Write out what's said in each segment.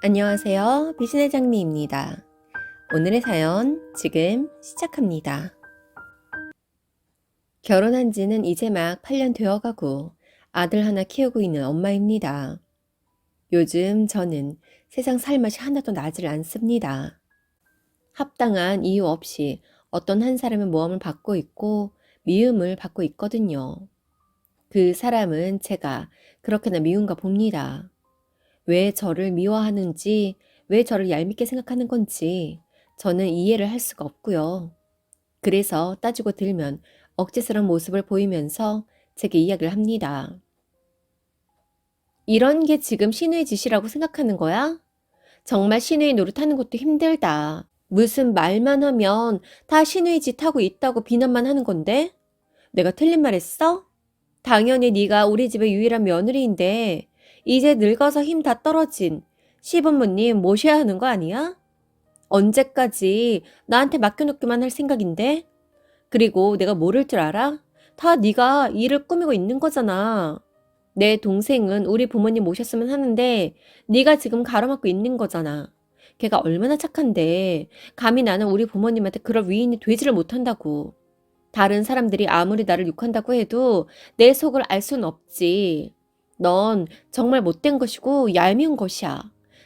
안녕하세요. 비신의 장미입니다. 오늘의 사연 지금 시작합니다. 결혼한 지는 이제 막 8년 되어 가고 아들 하나 키우고 있는 엄마입니다. 요즘 저는 세상 살 맛이 하나도 나질 않습니다. 합당한 이유 없이 어떤 한 사람의 모험을 받고 있고 미움을 받고 있거든요. 그 사람은 제가 그렇게나 미운가 봅니다. 왜 저를 미워하는지, 왜 저를 얄밉게 생각하는 건지 저는 이해를 할 수가 없고요. 그래서 따지고 들면 억지스러운 모습을 보이면서 제게 이야기를 합니다. 이런 게 지금 신우의 짓이라고 생각하는 거야? 정말 신우의 노릇하는 것도 힘들다. 무슨 말만 하면 다 신우의 짓 하고 있다고 비난만 하는 건데? 내가 틀린 말 했어? 당연히 네가 우리 집의 유일한 며느리인데 이제 늙어서 힘 다 떨어진 시부모님 모셔야 하는 거 아니야? 언제까지 나한테 맡겨놓기만 할 생각인데? 그리고 내가 모를 줄 알아? 다 네가 일을 꾸미고 있는 거잖아. 내 동생은 우리 부모님 모셨으면 하는데 네가 지금 가로막고 있는 거잖아. 걔가 얼마나 착한데 감히 나는 우리 부모님한테 그럴 위인이 되지를 못한다고. 다른 사람들이 아무리 나를 욕한다고 해도 내 속을 알순 없지. 넌 정말 못된 것이고 얄미운 것이야.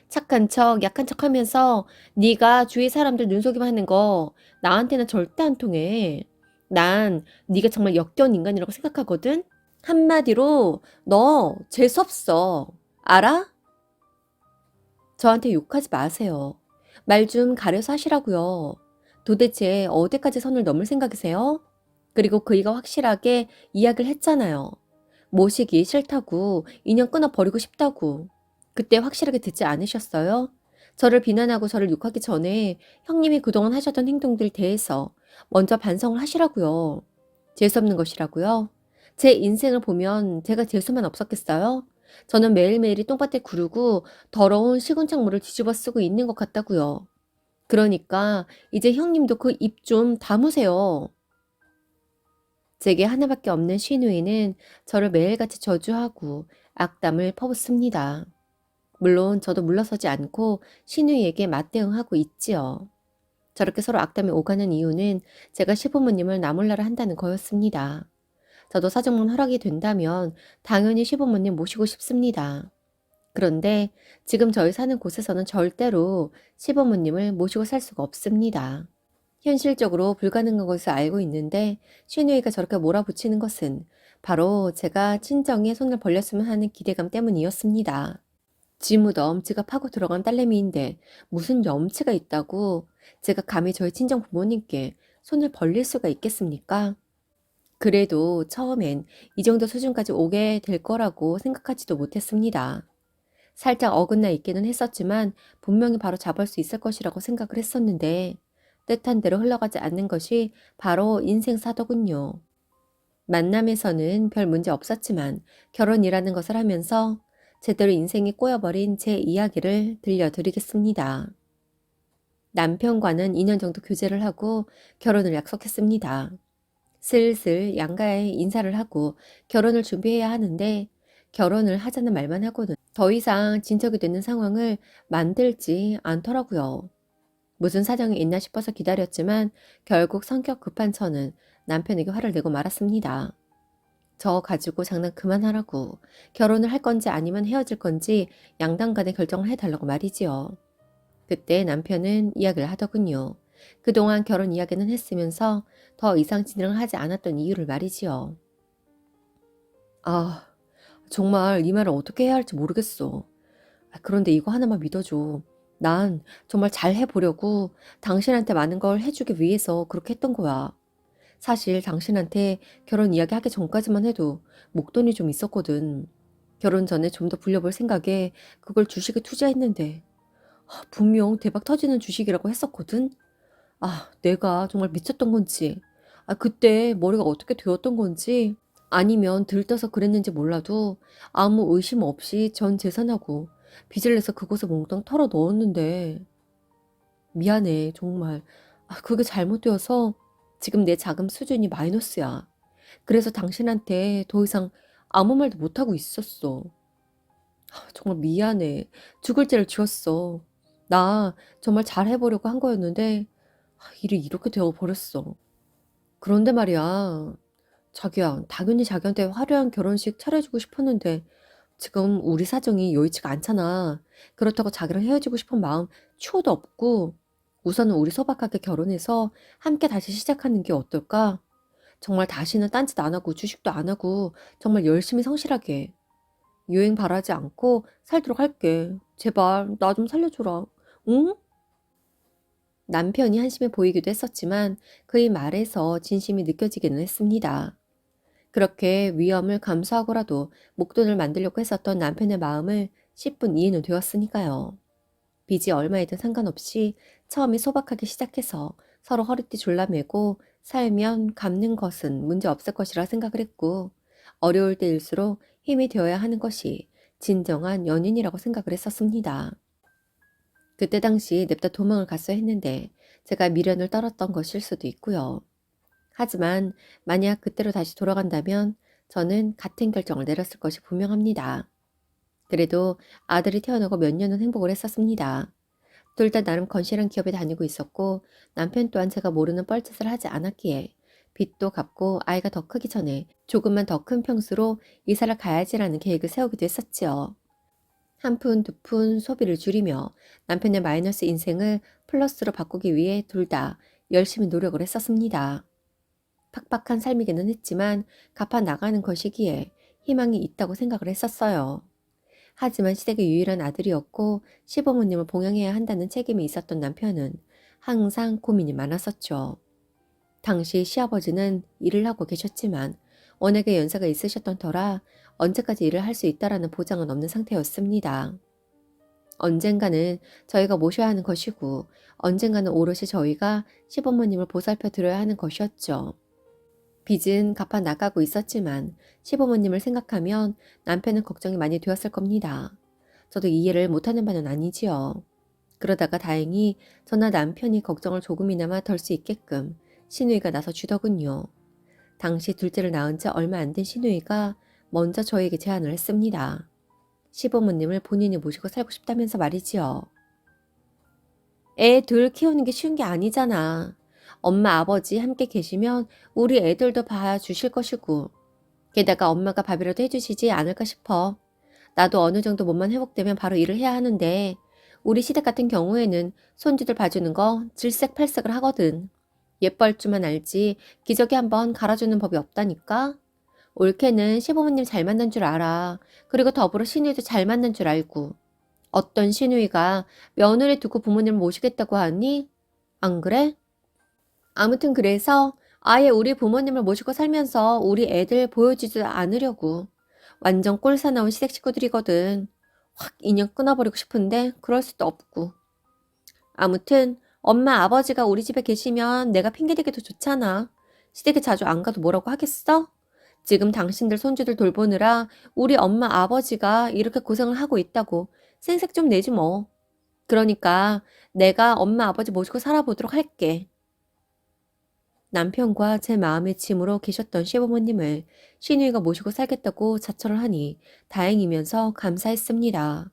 착한 척, 약한 척 하면서 네가 주위 사람들 눈속임 하는 거 나한테는 절대 안 통해. 난 네가 정말 역겨운 인간이라고 생각하거든? 한마디로 너 재수없어. 알아? 저한테 욕하지 마세요. 말 좀 가려서 하시라고요. 도대체 어디까지 선을 넘을 생각이세요? 그리고 그이가 확실하게 이야기를 했잖아요. 모시기 싫다고 인연 끊어 버리고 싶다고. 그때 확실하게 듣지 않으셨어요? 저를 비난하고 저를 욕하기 전에 형님이 그동안 하셨던 행동들 대해서 먼저 반성을 하시라고요. 재수없는 것이라고요. 제 인생을 보면 제가 재수만 없었겠어요? 저는 매일매일이 똥밭에 구르고 더러운 시궁창 물을 뒤집어 쓰고 있는 것 같다고요. 그러니까 이제 형님도 그 입 좀 다무세요. 제게 하나밖에 없는 신우이는 저를 매일같이 저주하고 악담을 퍼붓습니다. 물론 저도 물러서지 않고 신우이에게 맞대응하고 있지요. 저렇게 서로 악담이 오가는 이유는 제가 시부모님을 나몰라라 한다는 거였습니다. 저도 사정만 허락이 된다면 당연히 시부모님 모시고 싶습니다. 그런데 지금 저희 사는 곳에서는 절대로 시부모님을 모시고 살 수가 없습니다. 현실적으로 불가능한 것을 알고 있는데 신우이가 저렇게 몰아붙이는 것은 바로 제가 친정에 손을 벌렸으면 하는 기대감 때문이었습니다. 지무덤 지가 파고 들어간 딸내미인데 무슨 염치가 있다고 제가 감히 저희 친정 부모님께 손을 벌릴 수가 있겠습니까? 그래도 처음엔 이 정도 수준까지 오게 될 거라고 생각하지도 못했습니다. 살짝 어긋나 있기는 했었지만 분명히 바로 잡을 수 있을 것이라고 생각을 했었는데 뜻한 대로 흘러가지 않는 것이 바로 인생사더군요. 만남에서는 별 문제 없었지만 결혼이라는 것을 하면서 제대로 인생이 꼬여버린 제 이야기를 들려드리겠습니다. 남편과는 2년 정도 교제를 하고 결혼을 약속했습니다. 슬슬 양가에 인사를 하고 결혼을 준비해야 하는데 결혼을 하자는 말만 하고는 더 이상 진척이 되는 상황을 만들지 않더라고요. 무슨 사정이 있나 싶어서 기다렸지만 결국 성격 급한 저는 남편에게 화를 내고 말았습니다. 저 가지고 장난 그만하라고 결혼을 할 건지 아니면 헤어질 건지 양당 간에 결정을 해달라고 말이지요. 그때 남편은 이야기를 하더군요. 그동안 결혼 이야기는 했으면서 더 이상 진행을 하지 않았던 이유를 말이지요. 아, 정말 이 말을 어떻게 해야 할지 모르겠어. 아, 그런데 이거 하나만 믿어줘. 난 정말 잘 해보려고 당신한테 많은 걸 해주기 위해서 그렇게 했던 거야. 사실 당신한테 결혼 이야기 하기 전까지만 해도 목돈이 좀 있었거든. 결혼 전에 좀 더 불려볼 생각에 그걸 주식에 투자했는데 아, 분명 대박 터지는 주식이라고 했었거든. 아, 내가 정말 미쳤던 건지, 아, 그때 머리가 어떻게 되었던 건지, 아니면 들떠서 그랬는지 몰라도 아무 의심 없이 전 재산하고 빚을 내서 그곳에 몽땅 털어 넣었는데 미안해 정말 아, 그게 잘못되어서 지금 내 자금 수준이 마이너스야. 그래서 당신한테 더 이상 아무 말도 못하고 있었어. 아, 정말 미안해. 죽을 죄를 지었어. 나 정말 잘 해보려고 한 거였는데 아, 일이 이렇게 되어버렸어. 그런데 말이야. 자기야, 당연히 자기한테 화려한 결혼식 차려주고 싶었는데 지금 우리 사정이 여의치가 않잖아. 그렇다고 자기랑 헤어지고 싶은 마음 추호도 없고 우선은 우리 소박하게 결혼해서 함께 다시 시작하는 게 어떨까? 정말 다시는 딴짓 안 하고 주식도 안 하고 정말 열심히 성실하게 유행 바라지 않고 살도록 할게. 제발 나 좀 살려줘라. 응? 남편이 한심해 보이기도 했었지만 그의 말에서 진심이 느껴지기는 했습니다. 그렇게 위험을 감수하고라도 목돈을 만들려고 했었던 남편의 마음을 10분 이해는 되었으니까요. 빚이 얼마이든 상관없이 처음에 소박하게 시작해서 서로 허리띠 졸라매고 살면 갚는 것은 문제 없을 것이라 생각을 했고 어려울 때일수록 힘이 되어야 하는 것이 진정한 연인이라고 생각을 했었습니다. 그때 당시 냅다 도망을 갔어야 했는데 제가 미련을 떨었던 것일 수도 있고요. 하지만 만약 그때로 다시 돌아간다면 저는 같은 결정을 내렸을 것이 분명합니다. 그래도 아들이 태어나고 몇 년은 행복을 했었습니다. 둘 다 나름 건실한 기업에 다니고 있었고 남편 또한 제가 모르는 뻘짓을 하지 않았기에 빚도 갚고 아이가 더 크기 전에 조금만 더 큰 평수로 이사를 가야지라는 계획을 세우기도 했었지요. 한 푼, 두 푼 소비를 줄이며 남편의 마이너스 인생을 플러스로 바꾸기 위해 둘 다 열심히 노력을 했었습니다. 팍팍한 삶이기는 했지만 갚아 나가는 것이기에 희망이 있다고 생각을 했었어요. 하지만 시댁의 유일한 아들이었고 시부모님을 봉양해야 한다는 책임이 있었던 남편은 항상 고민이 많았었죠. 당시 시아버지는 일을 하고 계셨지만 워낙에 연세가 있으셨던 터라 언제까지 일을 할 수 있다라는 보장은 없는 상태였습니다. 언젠가는 저희가 모셔야 하는 것이고 언젠가는 오롯이 저희가 시부모님을 보살펴 드려야 하는 것이었죠. 빚은 갚아 나가고 있었지만 시부모님을 생각하면 남편은 걱정이 많이 되었을 겁니다. 저도 이해를 못하는 바는 아니지요. 그러다가 다행히 저나 남편이 걱정을 조금이나마 덜 수 있게끔 신우이가 나서 주더군요. 당시 둘째를 낳은 지 얼마 안 된 신우이가 먼저 저에게 제안을 했습니다. 시부모님을 본인이 모시고 살고 싶다면서 말이지요. 애 둘 키우는 게 쉬운 게 아니잖아. 엄마 아버지 함께 계시면 우리 애들도 봐주실 것이고 게다가 엄마가 밥이라도 해주시지 않을까 싶어. 나도 어느 정도 몸만 회복되면 바로 일을 해야 하는데 우리 시댁 같은 경우에는 손주들 봐주는 거 질색팔색을 하거든. 예뻐할 줄만 알지 기저귀 한번 갈아주는 법이 없다니까. 올케는 시부모님 잘 만난 줄 알아. 그리고 더불어 신우이도 잘 만난 줄 알고. 어떤 신우이가 며느리 두고 부모님을 모시겠다고 하니? 안 그래? 아무튼 그래서 아예 우리 부모님을 모시고 살면서 우리 애들 보여주지 않으려고. 완전 꼴사 나온 시댁 식구들이거든. 확 인연 끊어버리고 싶은데 그럴 수도 없고. 아무튼 엄마 아버지가 우리 집에 계시면 내가 핑계대기도 좋잖아. 시댁에 자주 안 가도 뭐라고 하겠어? 지금 당신들 손주들 돌보느라 우리 엄마 아버지가 이렇게 고생을 하고 있다고 생색 좀 내지 뭐. 그러니까 내가 엄마 아버지 모시고 살아보도록 할게. 남편과 제 마음의 짐으로 계셨던 시부모님을 신우이가 모시고 살겠다고 자처를 하니 다행이면서 감사했습니다.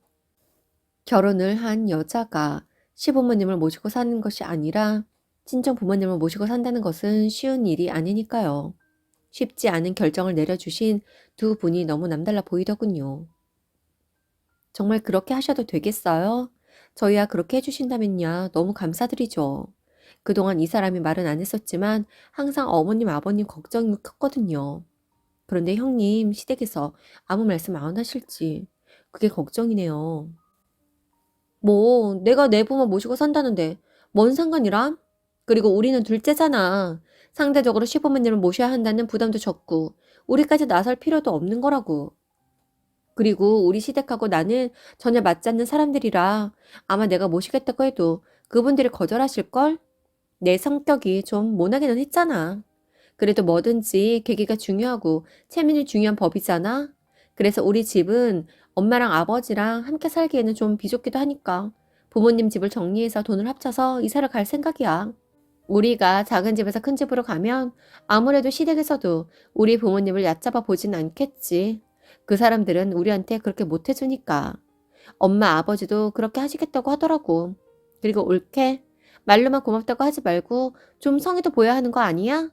결혼을 한 여자가 시부모님을 모시고 사는 것이 아니라 친정 부모님을 모시고 산다는 것은 쉬운 일이 아니니까요. 쉽지 않은 결정을 내려주신 두 분이 너무 남달라 보이더군요. 정말 그렇게 하셔도 되겠어요? 저희야 그렇게 해주신다면야 너무 감사드리죠. 그동안 이 사람이 말은 안 했었지만 항상 어머님, 아버님 걱정이 컸거든요. 그런데 형님 시댁에서 아무 말씀 안 하실지 그게 걱정이네요. 뭐 내가 내 부모 모시고 산다는데 뭔 상관이람? 그리고 우리는 둘째잖아. 상대적으로 시부모님을 모셔야 한다는 부담도 적고 우리까지 나설 필요도 없는 거라고. 그리고 우리 시댁하고 나는 전혀 맞지 않는 사람들이라 아마 내가 모시겠다고 해도 그분들이 거절하실걸? 내 성격이 좀 모나기는 했잖아. 그래도 뭐든지 계기가 중요하고 체면이 중요한 법이잖아. 그래서 우리 집은 엄마랑 아버지랑 함께 살기에는 좀 비좁기도 하니까 부모님 집을 정리해서 돈을 합쳐서 이사를 갈 생각이야. 우리가 작은 집에서 큰 집으로 가면 아무래도 시댁에서도 우리 부모님을 얕잡아 보진 않겠지. 그 사람들은 우리한테 그렇게 못 해주니까. 엄마 아버지도 그렇게 하시겠다고 하더라고. 그리고 옳게 말로만 고맙다고 하지 말고 좀 성의도 보여야 하는 거 아니야?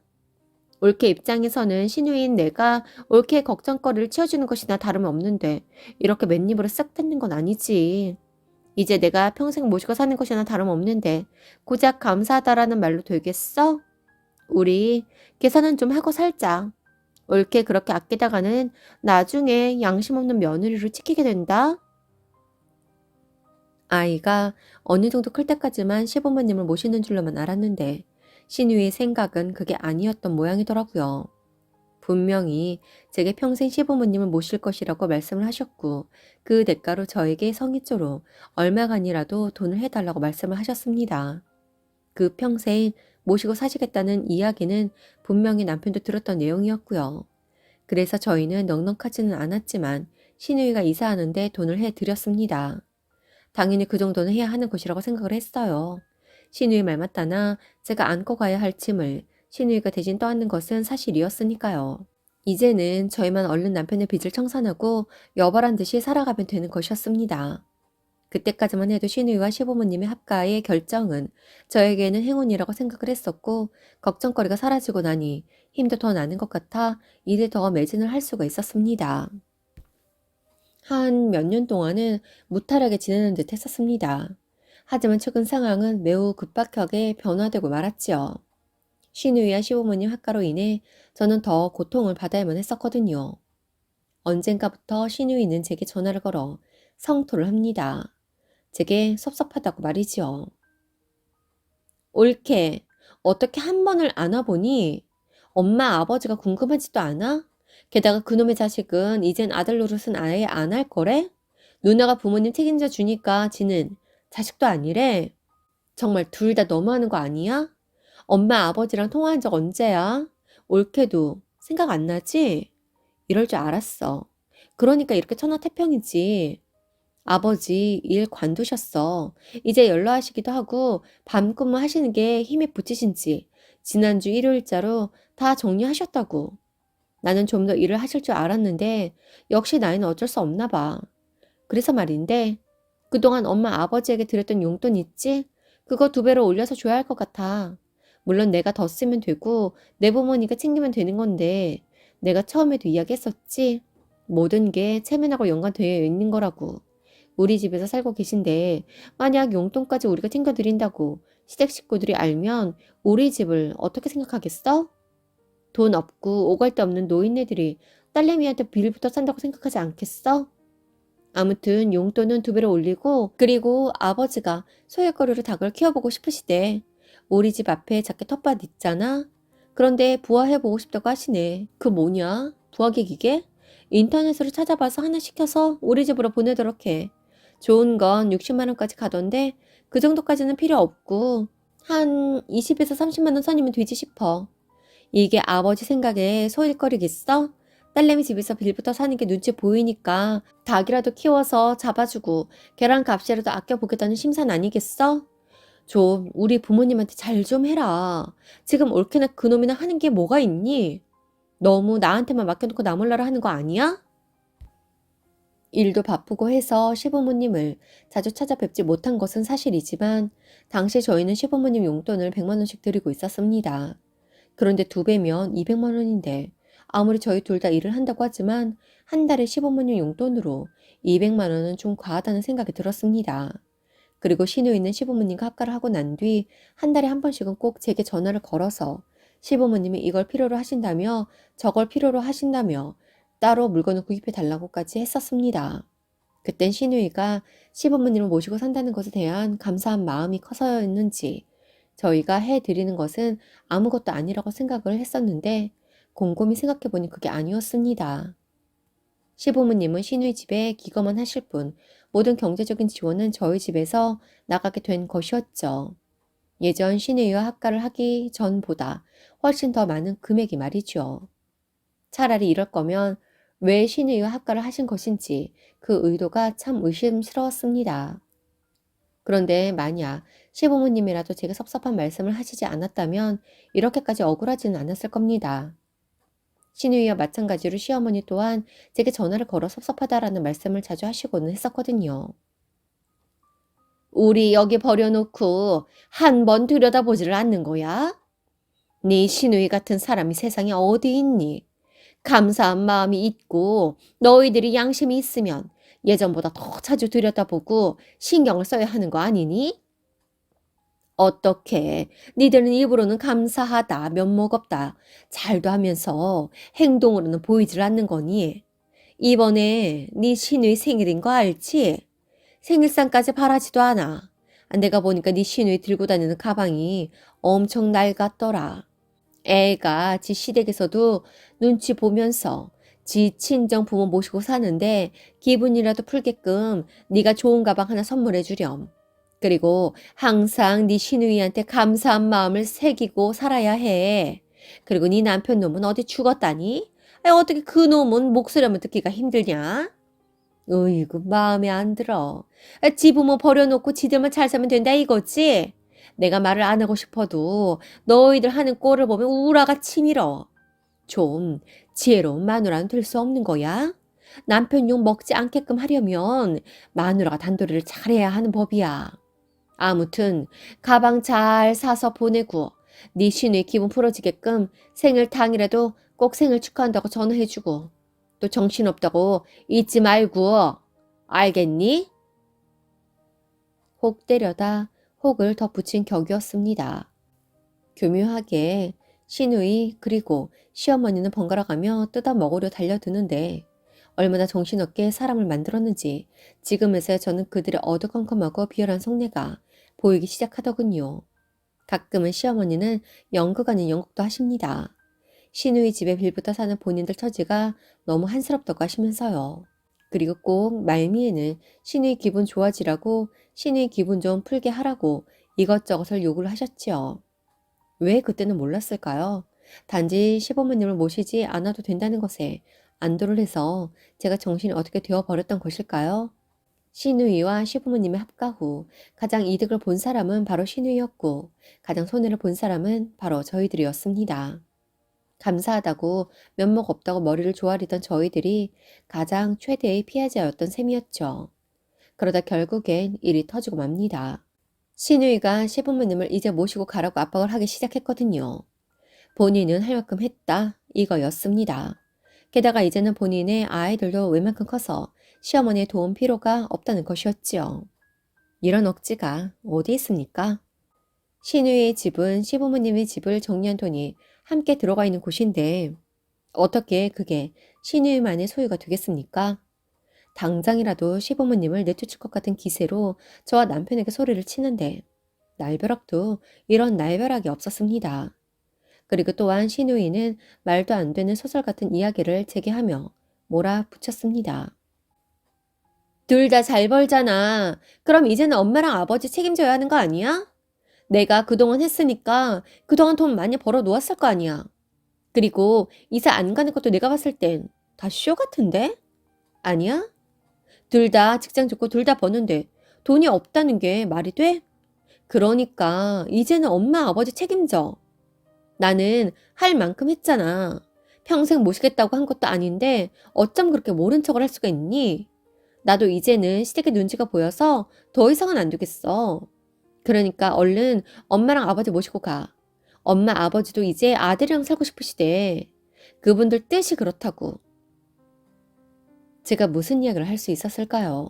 옳게 입장에서는 신우인 내가 옳게 걱정거리를 치워주는 것이나 다름없는데 이렇게 맨입으로 싹 뱉는 건 아니지. 이제 내가 평생 모시고 사는 것이나 다름없는데 고작 감사하다라는 말로 되겠어? 우리 계산은 좀 하고 살자. 옳게 그렇게 아끼다가는 나중에 양심 없는 며느리로 찍히게 된다. 아이가 어느 정도 클 때까지만 시부모님을 모시는 줄로만 알았는데 신우의 생각은 그게 아니었던 모양이더라고요. 분명히 제게 평생 시부모님을 모실 것이라고 말씀을 하셨고 그 대가로 저에게 성의조로 얼마간이라도 돈을 해달라고 말씀을 하셨습니다. 그 평생 모시고 사시겠다는 이야기는 분명히 남편도 들었던 내용이었고요. 그래서 저희는 넉넉하지는 않았지만 신우이가 이사하는데 돈을 해드렸습니다. 당연히 그 정도는 해야 하는 것이라고 생각을 했어요. 신우이 말 맞다나 제가 안고 가야 할 짐을 신우이가 대신 떠안는 것은 사실이었으니까요. 이제는 저희만 얼른 남편의 빚을 청산하고 여벌한 듯이 살아가면 되는 것이었습니다. 그때까지만 해도 신우이와 시부모님의 합가의 결정은 저에게는 행운이라고 생각을 했었고 걱정거리가 사라지고 나니 힘도 더 나는 것 같아 일에 더 매진을 할 수가 있었습니다. 한 몇 년 동안은 무탈하게 지내는 듯 했었습니다. 하지만 최근 상황은 매우 급박하게 변화되고 말았지요. 신우이와 시부모님 학가로 인해 저는 더 고통을 받아야만 했었거든요. 언젠가부터 신우이는 제게 전화를 걸어 성토를 합니다. 제게 섭섭하다고 말이지요. 옳게 어떻게 한 번을 안아보니 엄마 아버지가 궁금하지도 않아? 게다가 그놈의 자식은 이젠 아들 노릇은 아예 안 할 거래? 누나가 부모님 책임져 주니까 지는 자식도 아니래. 정말 둘 다 너무하는 거 아니야? 엄마 아버지랑 통화한 적 언제야? 옳게도 생각 안 나지? 이럴 줄 알았어. 그러니까 이렇게 천하태평이지. 아버지 일 관두셨어. 이제 연락하시기도 하고 밤 근무 하시는 게 힘이 붙이신지 지난주 일요일자로 다 정리하셨다고. 나는 좀 더 일을 하실 줄 알았는데 역시 나이는 어쩔 수 없나 봐. 그래서 말인데 그동안 엄마 아버지에게 드렸던 용돈 있지? 그거 두 배로 올려서 줘야 할 것 같아. 물론 내가 더 쓰면 되고 내 부모니까 챙기면 되는 건데 내가 처음에도 이야기했었지. 모든 게 체면하고 연관되어 있는 거라고. 우리 집에서 살고 계신데 만약 용돈까지 우리가 챙겨드린다고 시댁 식구들이 알면 우리 집을 어떻게 생각하겠어? 돈 없고 오갈 데 없는 노인네들이 딸내미한테 빌부터 산다고 생각하지 않겠어? 아무튼 용돈은 두 배로 올리고 그리고 아버지가 소일거리로 닭을 키워보고 싶으시대. 우리 집 앞에 작게 텃밭 있잖아. 그런데 부화해보고 싶다고 하시네. 그 뭐냐? 부화기 기계? 인터넷으로 찾아봐서 하나 시켜서 우리 집으로 보내도록 해. 좋은 건 60만원까지 가던데 그 정도까지는 필요 없고 한 20에서 30만원 선이면 되지 싶어. 이게 아버지 생각에 소일거리겠어? 딸내미 집에서 빌부터 사는 게 눈치 보이니까 닭이라도 키워서 잡아주고 계란 값이라도 아껴보겠다는 심산 아니겠어? 좀 우리 부모님한테 잘 좀 해라. 지금 옳게나 그놈이나 하는 게 뭐가 있니? 너무 나한테만 맡겨놓고 나 몰라라 하는 거 아니야? 일도 바쁘고 해서 시부모님을 자주 찾아뵙지 못한 것은 사실이지만 당시 저희는 시부모님 용돈을 100만 원씩 드리고 있었습니다. 그런데 두 배면 200만 원인데 아무리 저희 둘 다 일을 한다고 하지만 한 달에 시부모님 용돈으로 200만 원은 좀 과하다는 생각이 들었습니다. 그리고 신우 있는 시부모님과 합가를 하고 난 뒤 한 달에 한 번씩은 꼭 제게 전화를 걸어서 시부모님이 이걸 필요로 하신다며 저걸 필요로 하신다며 따로 물건을 구입해 달라고까지 했었습니다. 그땐 신우이가 시부모님을 모시고 산다는 것에 대한 감사한 마음이 커서였는지 저희가 해드리는 것은 아무것도 아니라고 생각을 했었는데 곰곰이 생각해보니 그게 아니었습니다. 시부모님은 신우이 집에 기거만 하실 뿐 모든 경제적인 지원은 저희 집에서 나가게 된 것이었죠. 예전 신우이와 학가를 하기 전보다 훨씬 더 많은 금액이 말이죠. 차라리 이럴 거면 왜 신우이와 학가를 하신 것인지 그 의도가 참 의심스러웠습니다. 그런데 만약 시부모님이라도 제게 섭섭한 말씀을 하시지 않았다면 이렇게까지 억울하지는 않았을 겁니다. 신우이와 마찬가지로 시어머니 또한 제게 전화를 걸어 섭섭하다라는 말씀을 자주 하시고는 했었거든요. 우리 여기 버려놓고 한 번 들여다보지를 않는 거야? 네 시누이 같은 사람이 세상에 어디 있니? 감사한 마음이 있고 너희들이 양심이 있으면 예전보다 더 자주 들여다보고 신경을 써야 하는 거 아니니? 어떻게 니들은 입으로는 감사하다, 면목 없다, 잘도 하면서 행동으로는 보이질 않는 거니? 이번에 네 시누이 생일인 거 알지? 생일상까지 바라지도 않아. 내가 보니까 네 시누이 들고 다니는 가방이 엄청 낡았더라. 애가 지 시댁에서도 눈치 보면서 지 친정 부모 모시고 사는데 기분이라도 풀게끔 네가 좋은 가방 하나 선물해 주렴. 그리고 항상 네 시누이한테 감사한 마음을 새기고 살아야 해. 그리고 네 남편 놈은 어디 죽었다니? 아니, 어떻게 그 놈은 목소리만 듣기가 힘들냐? 으이구 마음에 안 들어. 아, 지 부모 버려놓고 지들만 잘 살면 된다 이거지? 내가 말을 안 하고 싶어도 너희들 하는 꼴을 보면 우라가 치밀어. 좀 지혜로운 마누라는 될 수 없는 거야? 남편 욕 먹지 않게끔 하려면 마누라가 단도리를 잘해야 하는 법이야. 아무튼 가방 잘 사서 보내고 네 시누이 기분 풀어지게끔 생일 당일에도 꼭 생일 축하한다고 전화해주고 또 정신없다고 잊지 말고 알겠니? 혹 때려다 혹을 덧붙인 격이었습니다. 교묘하게 시누이 그리고 시어머니는 번갈아 가며 뜯어 먹으려 달려드는데 얼마나 정신없게 사람을 만들었는지 지금에서야 저는 그들의 어두컴컴하고 비열한 속내가 보이기 시작하더군요. 가끔은 시어머니는 연극 아닌 연극도 하십니다. 시누이 집에 빌붙어 사는 본인들 처지가 너무 한스럽다고 하시면서요. 그리고 꼭 말미에는 시누이 기분 좋아지라고 시누이 기분 좀 풀게 하라고 이것저것을 요구를 하셨지요. 왜 그때는 몰랐을까요? 단지 시부모님을 모시지 않아도 된다는 것에 안도를 해서 제가 정신이 어떻게 되어버렸던 것일까요? 시누이와 시부모님의 합가 후 가장 이득을 본 사람은 바로 시누이였고 가장 손해를 본 사람은 바로 저희들이었습니다. 감사하다고 면목 없다고 머리를 조아리던 저희들이 가장 최대의 피해자였던 셈이었죠. 그러다 결국엔 일이 터지고 맙니다. 시누이가 시부모님을 이제 모시고 가라고 압박을 하기 시작했거든요. 본인은 할 만큼 했다 이거였습니다. 게다가 이제는 본인의 아이들도 웬만큼 커서 시어머니의 도움 필요가 없다는 것이었지요. 이런 억지가 어디 있습니까? 시누이의 집은 시부모님의 집을 정리한 돈이 함께 들어가 있는 곳인데 어떻게 그게 시누이만의 소유가 되겠습니까? 당장이라도 시부모님을 내쫓을 것 같은 기세로 저와 남편에게 소리를 치는데 날벼락도 이런 날벼락이 없었습니다. 그리고 또한 시누이는 말도 안 되는 소설 같은 이야기를 제게 하며 몰아붙였습니다. 둘 다 잘 벌잖아. 그럼 이제는 엄마랑 아버지 책임져야 하는 거 아니야? 내가 그동안 했으니까 그동안 돈 많이 벌어 놓았을 거 아니야. 그리고 이사 안 가는 것도 내가 봤을 땐 다 쇼 같은데? 아니야? 둘 다 직장 좋고 둘 다 버는데 돈이 없다는 게 말이 돼? 그러니까 이제는 엄마 아버지 책임져. 나는 할 만큼 했잖아. 평생 모시겠다고 한 것도 아닌데 어쩜 그렇게 모른 척을 할 수가 있니? 나도 이제는 시댁의 눈치가 보여서 더 이상은 안 되겠어. 그러니까 얼른 엄마랑 아버지 모시고 가. 엄마 아버지도 이제 아들이랑 살고 싶으시대. 그분들 뜻이 그렇다고. 제가 무슨 이야기를 할 수 있었을까요?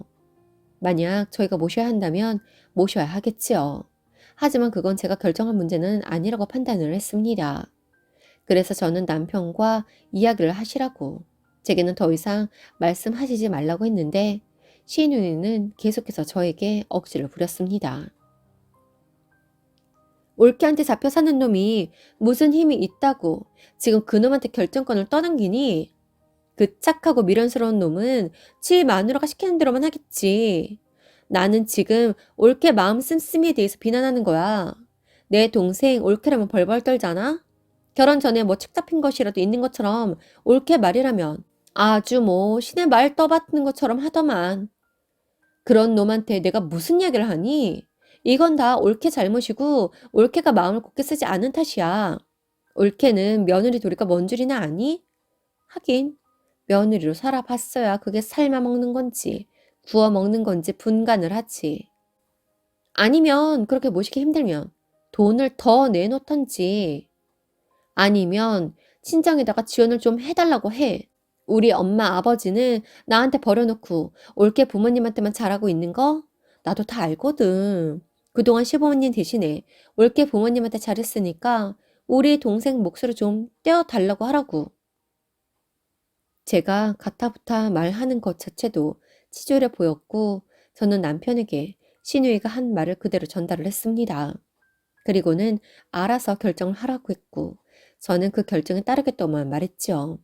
만약 저희가 모셔야 한다면 모셔야 하겠지요. 하지만 그건 제가 결정한 문제는 아니라고 판단을 했습니다. 그래서 저는 남편과 이야기를 하시라고 제게는 더 이상 말씀하시지 말라고 했는데 시누이는 계속해서 저에게 억지를 부렸습니다. 올케한테 잡혀 사는 놈이 무슨 힘이 있다고 지금 그놈한테 결정권을 떠넘기니? 그 착하고 미련스러운 놈은 지 마누라가 시키는 대로만 하겠지. 나는 지금 올케 마음 씀씀이에 대해서 비난하는 거야. 내 동생 올케라면 벌벌 떨잖아? 결혼 전에 뭐 책 잡힌 것이라도 있는 것처럼 올케 말이라면 아주 뭐 신의 말 떠받는 것처럼 하더만. 그런 놈한테 내가 무슨 이야기를 하니? 이건 다 올케 잘못이고 올케가 마음을 곱게 쓰지 않은 탓이야. 올케는 며느리 도리가 뭔 줄이나 아니? 하긴 며느리로 살아봤어야 그게 삶아 먹는 건지 구워 먹는 건지 분간을 하지. 아니면 그렇게 모시기 힘들면 돈을 더 내놓던지 아니면 친정에다가 지원을 좀 해달라고 해. 우리 엄마 아버지는 나한테 버려놓고 올게 부모님한테만 잘하고 있는 거 나도 다 알거든. 그동안 시부모님 대신에 올게 부모님한테 잘했으니까 우리 동생 몫으로 좀 떼어달라고 하라고. 제가 가타부타 말하는 것 자체도 치졸해 보였고 저는 남편에게 신우이가 한 말을 그대로 전달을 했습니다. 그리고는 알아서 결정을 하라고 했고 저는 그 결정에 따르겠다고만 말했지요.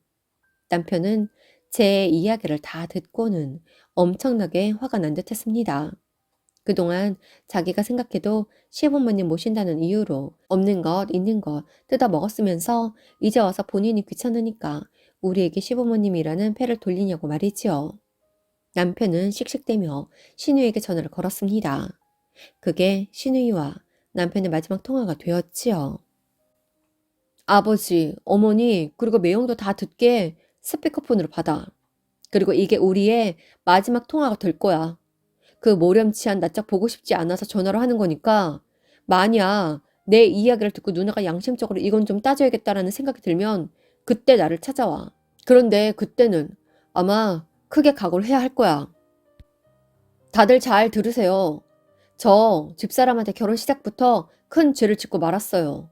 남편은 제 이야기를 다 듣고는 엄청나게 화가 난 듯 했습니다. 그동안 자기가 생각해도 시부모님 모신다는 이유로 없는 것, 있는 것 뜯어 먹었으면서 이제 와서 본인이 귀찮으니까 우리에게 시부모님이라는 패를 돌리냐고 말이지요. 남편은 씩씩대며 신우에게 전화를 걸었습니다. 그게 신우이와 남편의 마지막 통화가 되었지요. 아버지, 어머니, 그리고 매형도 다 듣게 스피커폰으로 받아. 그리고 이게 우리의 마지막 통화가 될 거야. 그 모렴치한 낯짝 보고 싶지 않아서 전화로 하는 거니까 만약 내 이야기를 듣고 누나가 양심적으로 이건 좀 따져야겠다라는 생각이 들면 그때 나를 찾아와. 그런데 그때는 아마 크게 각오를 해야 할 거야. 다들 잘 들으세요. 저 집사람한테 결혼 시작부터 큰 죄를 짓고 말았어요.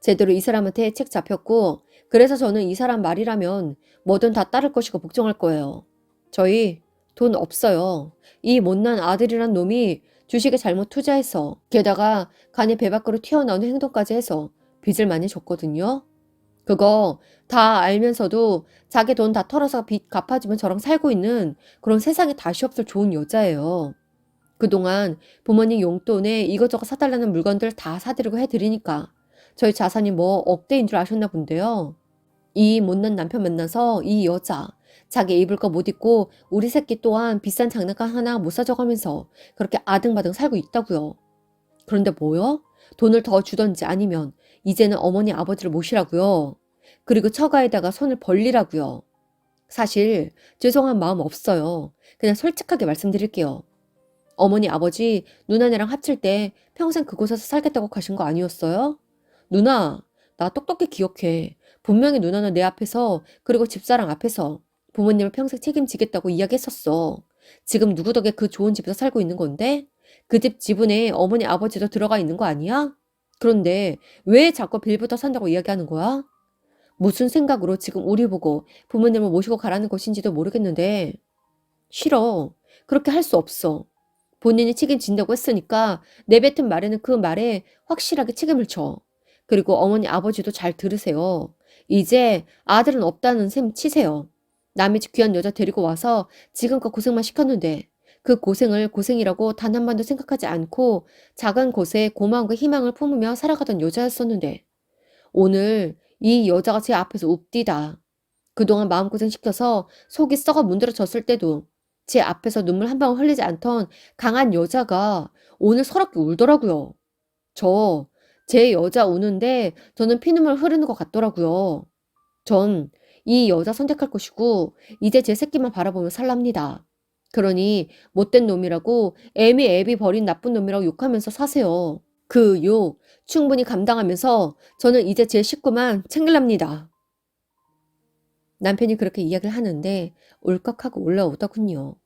제대로 이 사람한테 책 잡혔고 그래서 저는 이 사람 말이라면 뭐든 다 따를 것이고 복종할 거예요. 저희 돈 없어요. 이 못난 아들이란 놈이 주식에 잘못 투자해서 게다가 간이 배 밖으로 튀어나오는 행동까지 해서 빚을 많이 줬거든요. 그거 다 알면서도 자기 돈 다 털어서 빚 갚아주면 저랑 살고 있는 그런 세상에 다시 없을 좋은 여자예요. 그동안 부모님 용돈에 이것저것 사달라는 물건들 다 사드리고 해드리니까 저희 자산이 뭐 억대인 줄 아셨나 본데요. 이 못난 남편 만나서 이 여자 자기 입을 거 못 입고 우리 새끼 또한 비싼 장난감 하나 못 사줘가면서 그렇게 아등바등 살고 있다고요. 그런데 뭐요? 돈을 더 주던지 아니면 이제는 어머니 아버지를 모시라고요. 그리고 처가에다가 손을 벌리라고요. 사실 죄송한 마음 없어요. 그냥 솔직하게 말씀드릴게요. 어머니 아버지 누나네랑 합칠 때 평생 그곳에서 살겠다고 가신 거 아니었어요? 누나 나 똑똑히 기억해. 분명히 누나는 내 앞에서 그리고 집사랑 앞에서 부모님을 평생 책임지겠다고 이야기했었어. 지금 누구 덕에 그 좋은 집에서 살고 있는 건데? 그 집 지분에 어머니 아버지도 들어가 있는 거 아니야? 그런데 왜 자꾸 빌부터 산다고 이야기하는 거야? 무슨 생각으로 지금 우리 보고 부모님을 모시고 가라는 것인지도 모르겠는데 싫어. 그렇게 할 수 없어. 본인이 책임진다고 했으니까 내뱉은 말에는 그 말에 확실하게 책임을 져. 그리고 어머니 아버지도 잘 들으세요. 이제 아들은 없다는 셈 치세요. 집 귀한 여자 데리고 와서 지금껏 고생만 시켰는데 그 고생을 고생이라고 단 한 번도 생각하지 않고 작은 곳에 고마움과 희망을 품으며 살아가던 여자였었는데 오늘 이 여자가 제 앞에서 웁디다. 그동안 마음고생 시켜서 속이 썩어 문드러졌을 때도 제 앞에서 눈물 한 방울 흘리지 않던 강한 여자가 오늘 서럽게 울더라고요. 저, 제 여자 우는데 저는 피눈물 흐르는 것 같더라고요. 전 이 여자 선택할 것이고 이제 제 새끼만 바라보며 살랍니다. 그러니 못된 놈이라고 애미 애비 버린 나쁜 놈이라고 욕하면서 사세요. 그 욕 충분히 감당하면서 저는 이제 제 식구만 챙길랍니다. 남편이 그렇게 이야기를 하는데 울컥하고 올라오더군요.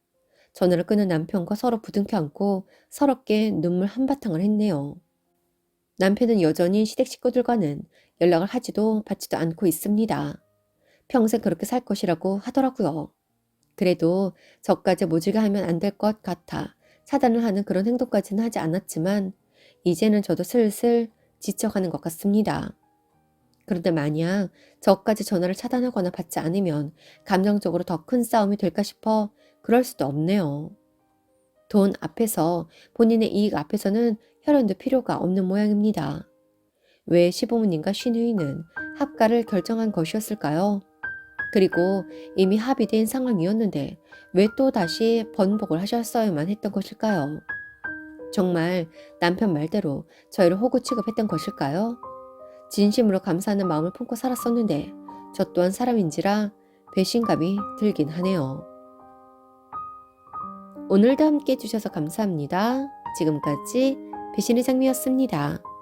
전화를 끊은 남편과 서로 부둥켜 안고 서럽게 눈물 한바탕을 했네요. 남편은 여전히 시댁 식구들과는 연락을 하지도 받지도 않고 있습니다. 평생 그렇게 살 것이라고 하더라고요. 그래도 저까지 모질게 하면 안 될 것 같아 차단을 하는 그런 행동까지는 하지 않았지만 이제는 저도 슬슬 지쳐가는 것 같습니다. 그런데 만약 저까지 전화를 차단하거나 받지 않으면 감정적으로 더 큰 싸움이 될까 싶어 그럴 수도 없네요. 돈 앞에서 본인의 이익 앞에서는 혈연도 필요가 없는 모양입니다. 왜 시부모님과 신우이는 합가를 결정한 것이었을까요? 그리고 이미 합의된 상황이었는데 왜 또 다시 번복을 하셨어야만 했던 것일까요? 정말 남편 말대로 저희를 호구 취급했던 것일까요? 진심으로 감사하는 마음을 품고 살았었는데 저 또한 사람인지라 배신감이 들긴 하네요. 오늘도 함께 해주셔서 감사합니다. 지금까지 배신의 장미였습니다.